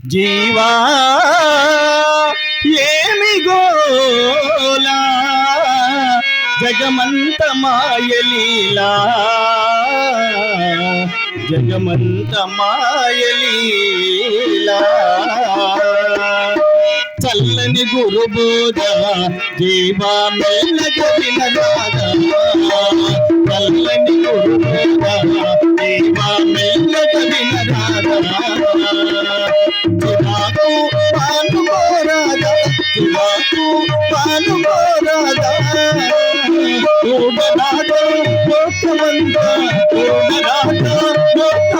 జీవా ఏమి గోలా జగమంత మాయలీలా. జగమంత మాయలీలా చల్లని గురుబోధ జీవా మెల్లగ వినరాద చల్లని గురుబోధ జీవా మెల్లగ వినరాద చిరాకు పాలుకోరాదా చిరాకు పాలుకోరాదా ఊడరాట లోకమంత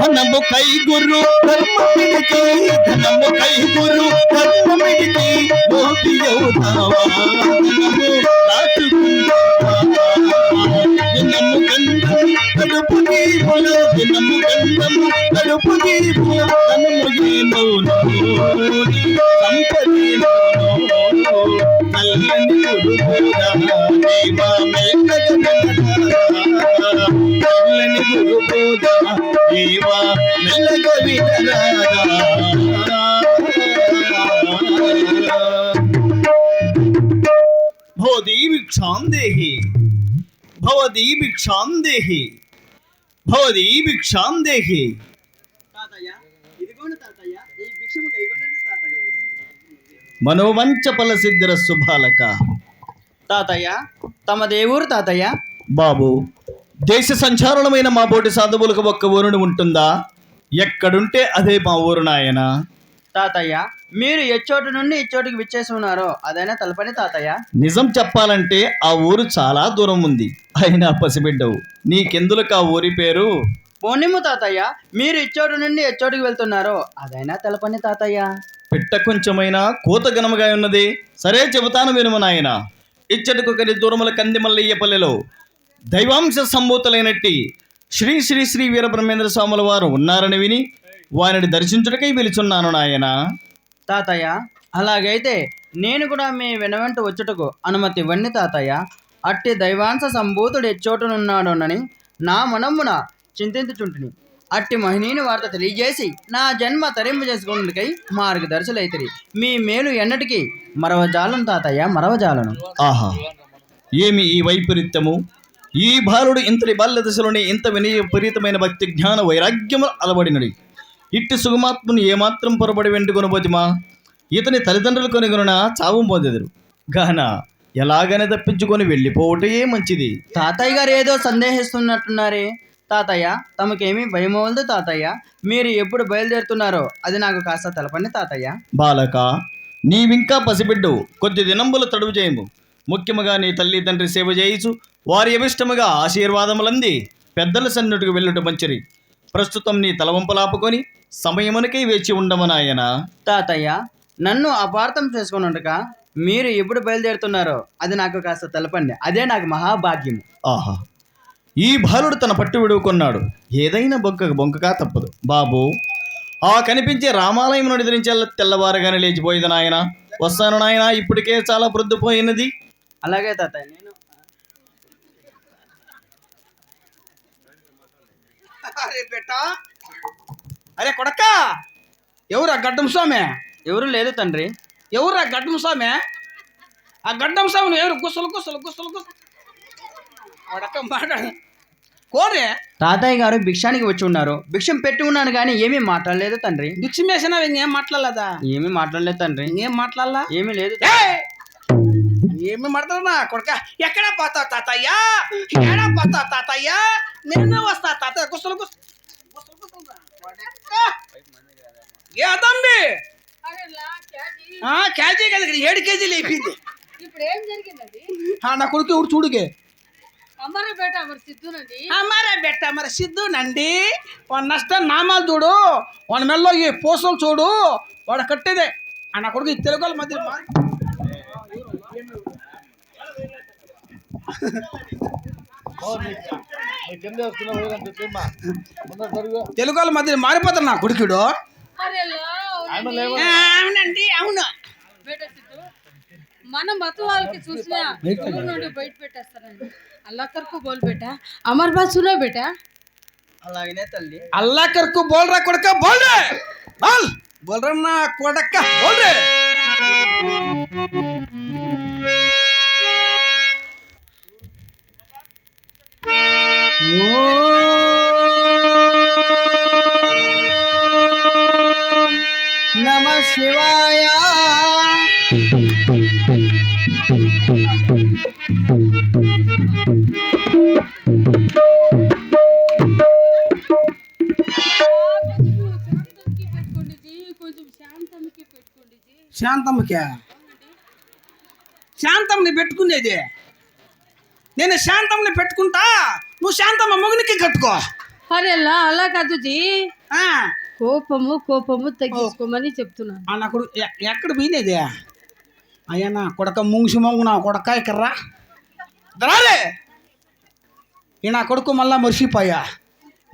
ధనము కై గురు ధర్మమిడికి ధనము కై గురు ధర్మమిడికి మోటి అవుతావా ధనము దాటుకుంటావా దినము గంధము కడుపు దీపుల దినము గంధము కడుపు దీపుల ధనము ఏమౌను సంపది నల్లని గురుబోధ దేవా మెల్లగని గురుబోధ దేవా మెల్లగ వినరాదా భవదీ భిక్షాం దేహి భవదీ భిక్షాం దేహి భవదీ భిక్షాం దేహి మనోవంచ ఫల సిద్ధిర శుభాలక తాతయ్య తమ దేవురు తాతయ్య. బాబు దేశ సంచారణమైన మా బోటి సాధువులకు ఒక్క ఊరుని ఉంటుందా? ఎక్కడుంటే అదే మా ఊరు నాయన. తాతయ్య మీరు ఎచ్చోటు నుండి ఇచ్చోటికి విచ్చేసి ఉన్నారో అదైనా తలపని తాతయ్య. నిజం చెప్పాలంటే ఆ ఊరు చాలా దూరం ఉంది. అయినా పసిబిడ్డవు నీకెందులకు ఆ ఊరి పేరు? పోనిమ్ము తాతయ్య మీరు ఇచ్చోటు నుండి ఎచ్చోటికి వెళ్తున్నారో అదైనా తెలపని తాతయ్య. పిట్ట కొంచెమైనా కూత గనముగా ఉన్నది. సరే చెబుతాను వినుము నాయన. ఇచ్చటకు కని దూరముల కందిమల్లయ్యపల్లిలో పల్లెలో దైవాంశ సంభూతులైనట్టి శ్రీ శ్రీ శ్రీ వీరబ్రహ్మేంద్ర స్వాముల వారు ఉన్నారని విని వారిని దర్శించుటకై పిలుచున్నాను నాయన. తాతయ్య అలాగైతే నేను కూడా మీ వెనవెంట వచ్చుటకు అనుమతి ఇవ్వండి తాతయ్య. అట్టి దైవాంశ సంభూతుడు ఎచ్చోటునున్నాడోనని నా మనమ్మున చింతించుచుంటిని. అట్టి మహిళని వార్త తెలియజేసి నా జన్మ తరింపు చేసుకున్నకై మార్గదర్శులైతిరి. మీ మేలు ఎన్నటికీ మరవజాలను తాతయ్య మరవజాలను. ఆహా ఏమి ఈ వైపరీత్యము? ఈ బాలుడు ఇంతటి బాల్య దశలోనే ఇంత వినయపరీతమైన భక్తి జ్ఞాన వైరాగ్యము అలవడినడి. ఇట్టి సుగమాత్మను ఏమాత్రం పొరబడి వెంటుకొనబోతిమా ఇతని తల్లిదండ్రులు కొనుగొన చావు పొందెదరు. గాన ఎలాగనే తప్పించుకొని వెళ్ళిపోవటమే మంచిది. తాతయ్య గారు ఏదో సందేహిస్తున్నట్టున్నారే. తాతయ్య తమకేమీ భయమవలదు తాతయ్య. మీరు ఎప్పుడు బయలుదేరుతున్నారో అది నాకు కాస్త తెలపండి తాతయ్య. బాలక నీవింకా పసిబిడ్డు కొద్ది దినంబుల తడువు చేయము. ముఖ్యముగా నీ తల్లి తండ్రి సేవ చేయిచు వారి అభిష్టముగా ఆశీర్వాదములంది. పెద్దల సన్నిటికి వెళ్ళుట మంచిది ప్రస్తుతం నీ తలవంపలాపుకొని సమయమునకై వేచి ఉండమనాయన తాతయ్య నన్ను అపార్థం చేసుకున్నట్టుగా మీరు ఎప్పుడు బయలుదేరుతున్నారో అది నాకు కాస్త తెలపండి. అదే నాకు మహాభాగ్యం ఆహా ఈ బాలుడు తన పట్టు విడువుకున్నాడు. ఏదైనా బొంక బొంకగా తప్పదు. బాబు ఆ కనిపించే రామాలయం నుండి నుంచి తెల్లవారుగానే లేచిపోయింది నాయన. వస్తాను నాయన ఇప్పటికే చాలా ప్రొద్దుపోయినది అలాగే తాతయ్య నేను అరే బెట్ట అరే కొడక! ఎవరా గడ్డం స్వామి? ఎవరు లేదు తండ్రి. ఎవరా గడ్డం స్వామి? ఆ గడ్డం సౌండ్ ఎవరు గుసలు గుసలు గుసలు గుసలు కోరే. తాతయ్య గారు భిక్షానికి వచ్చి ఉన్నారు. భిక్షం పెట్టి ఉన్నాను కానీ ఏమీ మాట్లాడలేదు తండ్రి. భిక్ష వేసినా ఇంకేం మాట్లాడలేదా? ఏమీ మాట్లాడలేదు తండ్రి. ఇంకేం మాట్లాడలా? ఏమీ లేదు! ఏమి మాట్లాడనా కొడక. ఎక్కడ పోతావు తాతయ్య? ఎక్కడ పోతావు తాతయ్య? నేను వస్తా తాతయ్య. కొడక. ఏ కదా ఏడు కేజీలు అయిపోయింది. ఇప్పుడు ఏం జరిగిందండి ఆ, నా కొడుకు ఇప్పుడు చూడుగే అమరపేట అమర్ సిద్ధునండి. సిద్ధు నండి వాడు నష్ట నామాలు చూడు. వాడి మెల్లో ఈ పూసలు చూడు. వాడు కట్టేదే. ఆ నా కొడుకు ఈ తెలుగు మధ్య తెలుగు మధ్య మారిపోతాడు నా కొడుకుడు. అవునండి. అవును. బేట మన మత వాళ్ళకి చూసిన ఊరు నుండి బయట పెట్టేస్తారండి? అల్లా కరకు బోల్ బేట అమర్ బాత్ సునో బేట అలాగనే తల్లి. అల్లా కర్కు బోల్ రా కొడక బోల్ రే బోల్! బోల్ రా నా కొడక బోల్ రే శాంతమ్మకే? శాంతమ్మని పెట్టుకునేది? నేను శాంతమ్మని పెట్టుకుంటా? నువ్వు శాంతమ్మ మొగునికి కట్టుకో. అరెలా అలా కాదు కోపము కోపము తగ్గించుకోమని చెప్తున్నాను ఆ నా కొడుకు ఎ- ఎక్కడ పోయినది? అయ్యా నా కొడక ముంగిసి మొంగు నా కొడక ఇక్కడ్రా రాలే ఈ నా కొడుకు మళ్ళా మర్చిపోయా.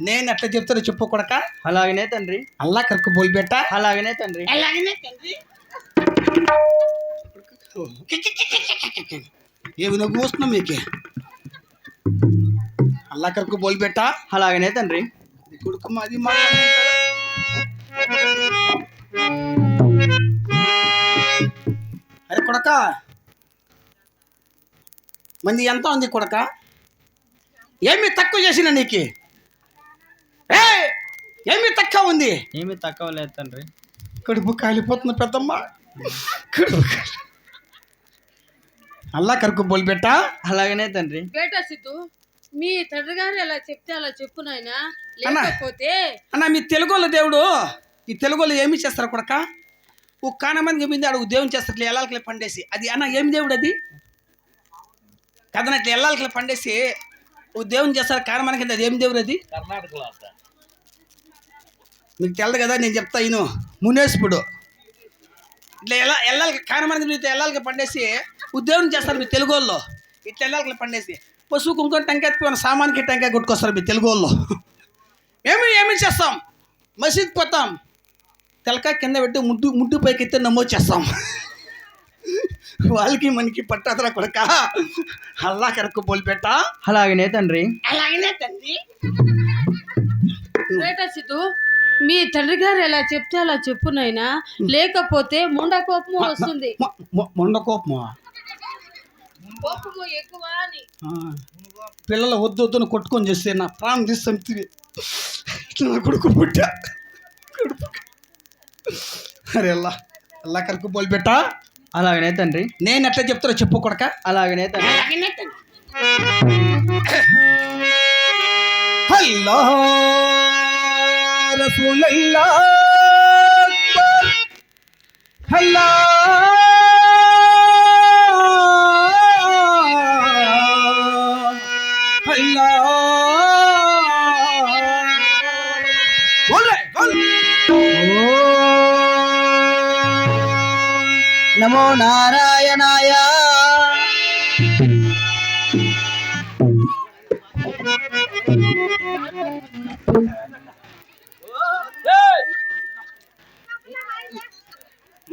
నేను ఎట్లా చెప్తారో చెప్పు కొడక. అలాగనే తండ్రి. అల్లా కరకు బోల్ పెట్ట. అలాగనే తండ్రి. ఏమి నవ్వు వస్తున్నాం మీకే? అల్లా కరకు బోల్ పెట్ట? అలాగనే తండ్రి. కొడుకు మాది మా అరే కొడక. మంది ఎంత ఉంది కొడక? ఏమి తక్కువ చేసిన నీకు? ఏ ఏమి తక్కువ ఉంది? ఏమీ తక్కువ లేదు తండ్రి. కడుపు కాలిపోతుంది పెద్దమ్మ. అల్లా కరుకు బోల్ పెట్ట అలాగనే తండ్రి. బేట సిద్ధు మీ తండ్రి గారు ఎలా చెప్తే అలా చెప్పు నాయనా. అన్నా. లేకపోతే అన్న మీ తెలుగులో దేవుడు ఈ తెలుగులో ఏమి చేస్తారు కొడక? ఓ కానమంది చెప్పింది అడుగు దేవుని చేస్తారు ఎల్లాలకి పండేసి. అది అన్న ఏమి దేవుడు అది? కదన ఇట్లా ఎల్లాలకి పండేసి ఓ దేవుని చేస్తారు కానమని కింద అది ఏం దేవుడు అది? మీకు తెలదు కదా నేను చెప్తా ఈయన మునేసుపుడు ఇట్లా ఎలా ఎల్లాలకి కానమని మీతో ఎల్లాలకి పండేసి దేవుని చేస్తారు మీ తెలుగు వాళ్ళు ఇట్లా ఎల్లాలకి పండేసి పశువు కుంకుమ టెంకాయ ఎత్తుకొని సామాన్కి టెంకాయ కొట్టుకొస్తారు మీ తెలుగు వాళ్ళు ఏమి ఏమి చేస్తాం? మసీద్ పోతాం. తెలకాయ కింద పెట్టి ముడ్డు ముడ్డు పైకి ఎత్తే నమోదు చేస్తాం. వాళ్ళకి మనకి పట్టాదరా కొడక? అల్లా కరకు బోల్ పెట్ట అలాగనే తండ్రి. అలాగనే తండ్రి. సిద్ధు. మీ తండ్రి గారు ఎలా చెప్తే అలా చెప్పు నాయనా. లేకపోతే ముండ కోపము వస్తుంది. మొండ కోపమా? కోపము ఎక్కువ అని. పిల్లలు వద్దు వద్దును కొట్టుకొని చేస్తే నా ప్రాణం తీస్తాం ఇట్లా నా కొడుకు పుట్టా. అరే అల్లా అల్లా కరకు బోల్ పెట్ట. అలాగనే తండ్రి. నేను ఎట్లా చెప్తారో చెప్పు కొడక. అలాగనే తండ్రి. హల్లా రసూలల్లా. హల్లా హల్లా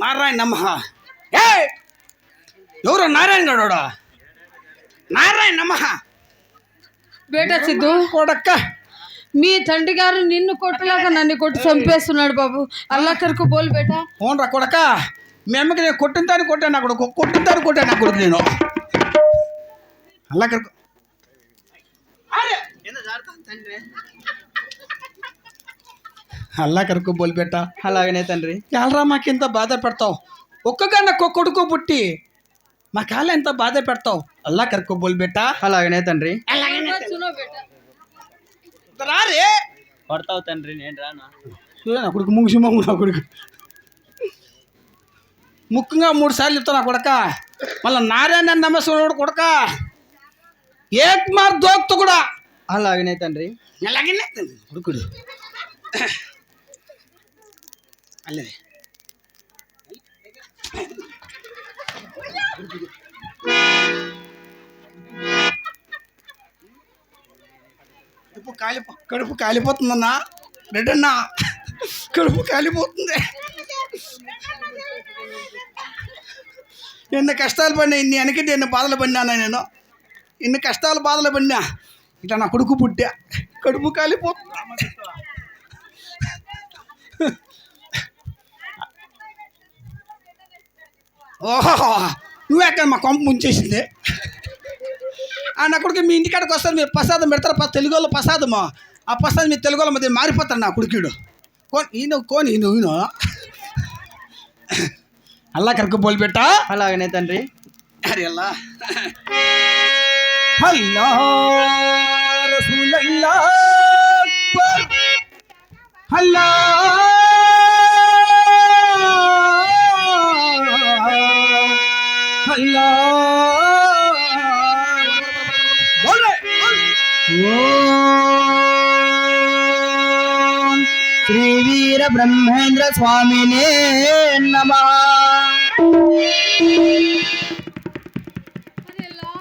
నారాయణ నమ. ఏ ఎవరు నారాయణ గడోడా? నారాయణ నమ. బేట సిద్ధు. కొడక్క మీ తండ్రి గారు నిన్ను కొట్టలాగా నన్ను కొట్టి చంపేస్తున్నాడు బాబు. అల్లా కరకు బోల్ బేట. ఓన్రా కొడక. మీ అమ్మకి నేను కొట్టిన తాను కొట్టాను నా కొడుకు. కొట్టిన తాను కొట్టాను నా కొడుకు నేను. అలా కనుక అల్లా కనుక బోలి పెట్ట అలాగనే తండ్రి. ఎలరా మాకింత బాధ పెడతావు? ఒక్కగాన్న కొడుకు పుట్టి మా కాళ్ళ ఎంత బాధ పెడతావు? అల్లా కనుక బోలి పెట్ట అలాగనే తండ్రి. రారే కొడతావు తండ్రి నేను రానా? చూడ నా కొడుకు ముగిసి నా కొడుకు. ముఖ్యంగా మూడు సార్లు చెప్తా నా కొడక. మళ్ళీ నారాయణ నమస్కారం కొడక. ఏక్ మార్ దోక్తు కూడా. అలాగనే తండ్రి. అలాగే కొడుకుడు. అల్లే కడుపు కాలిపో కడుపు కాలిపోతుందన్నా. రెడ్డన్నా కడుపు కాలిపోతుంది. ఎన్ని కష్టాలు పడినా ఇన్ని వెనకటి ఎన్ని బాధలు పడినానా నేను? ఇన్ని కష్టాలు బాధలు పడినా. ఇట్లా నా కొడుకు పుట్టా. కడుపు కాలిపోతుంది. ఓహో నువ్వే అక్కడ మా కొంప ముంచేసింది? ఆ నా కొడుకు మీ ఇంటికాడికి వస్తారు మీరు ప్రసాదం పెడతారు తెలుగు వాళ్ళు ప్రసాదము. ఆ ప్రసాదం మీ తెలుగు వాళ్ళ మధ్య మారిపోతారు నా కొడుకుడు. కోన్ ఈయన కోని ఈయన ఈయన. అల్లా కరకు బోల్ పెట్టా అలాగనే తండ్రి. అరే అల్లా. అల్లా రసూలల్లా. అక్బర్. అల్లా అల్లా బోల్ రే, బోల్. శ్రీ వీర బ్రహ్మేంద్ర స్వామినే నమ अरे ला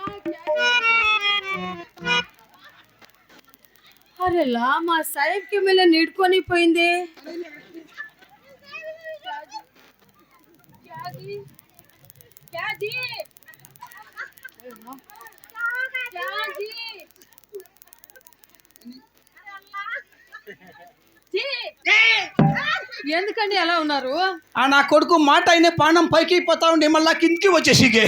అరే లా మా సాహిబ్ కి మీద నీడుకొని పోయింది क्या जी क्या जी జీ ఎందుకండి అలా ఉన్నారు? ఆ నా కొడుకు మాట అయిన పానం పైకి పోతా ఉండి మళ్ళా కిందికి వచ్చేసిగే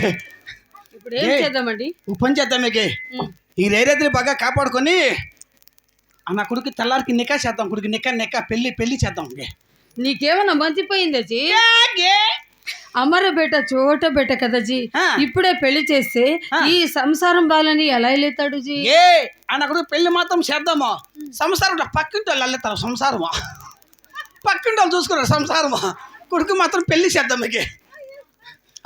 ఇప్పుడు ఏం చేద్దామండి? పని చేద్దామేగే. ఈ రైతుని బాగా కాపాడుకొని ఆ నా కొడుకు తెల్లారికి నికా చేద్దాం కొడుకు నిక్క నిక్క పెళ్ళి పెళ్ళి చేద్దాం ఇంకే. నీకేమన్నా మంచిపోయిందా అమర బేట చోట బేట కదా జీ. ఇప్పుడే పెళ్ళి చేస్తే ఈ సంసారం బాలని ఎలా వెళ్ళేతాడు జీ? ఏ కొడుకు పెళ్ళి మాత్రం చేద్దాము? సంసారం పక్కింటి వాళ్ళు వెళ్ళేస్తారు సంసారమా? పక్కింటి వాళ్ళు చూసుకున్నారు సంసారమా? కొడుకు మాత్రం పెళ్ళి చేద్దాం మీకే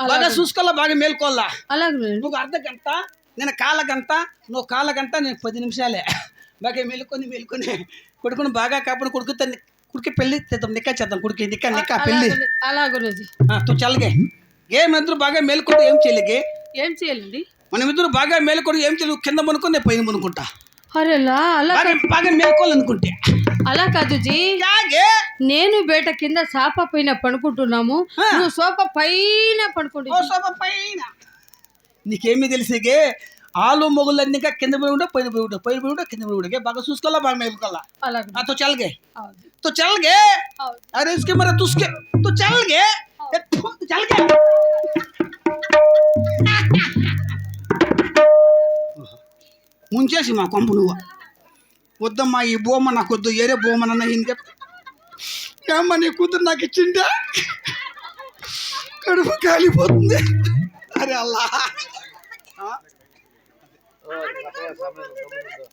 బాగా చూసుకోవాలా బాగా మేల్కోవాలా? అలాగే నువ్వు అర్ధ గంట నేను కాల గంట నువ్వు కాల గంట నేను పది నిమిషాలే. బాగా మేలుకొని మేలుకొని కొడుకుని బాగా కాపాడు కొడుకు తన్ని- కొడుకు పెళ్ళి చేద్దాం నిక్క చేద్దాం కొడుకు నిక్క నిక్క పెళ్ళి. అలా గురుజీ తు చల్లగే. ఏం ఇద్దరు బాగా మేలుకుంటూ ఏం చేయలేగే? ఏం చేయాలండి. మనం ఇద్దరు బాగా మేలుకొని ఏం చేయలేదు కింద పనుకొని నేను పైన అరేలా అలా బాగా మేలుకోవాలనుకుంటే. అలా కాదు జీ. నేను బేట కింద సాప పైన పడుకుంటున్నాము. నువ్వు సోఫా పైన పడుకుంటు ఓ శోభ పైన. నీకేమీ తెలిసిగే? ఆలు మొగులన్నీ ఇంకా కింద పోయి ఉంటే పైన పోయి ఉంటాయి పైన పోయి ఉంటే కింద పోయి ఉంటాయి బాగా చూసుకోవాలా బాగా మేపుకోవాలా తో చల్గే తో చల్ గే అరే మరి తుస్కే. తో చల్ గే చల్ ముంచేసి మా కొంపు నువ్వు. వద్దమ్మా ఈ బొమ్మ నాకు వద్దు ఏరే బొమ్మనన్న ఇంకే ఏమ్మా నీ కూతురు నాకు ఇచ్చిందా? కడుపు కాలిపోతుంది. అరే అల్లా. Harganya.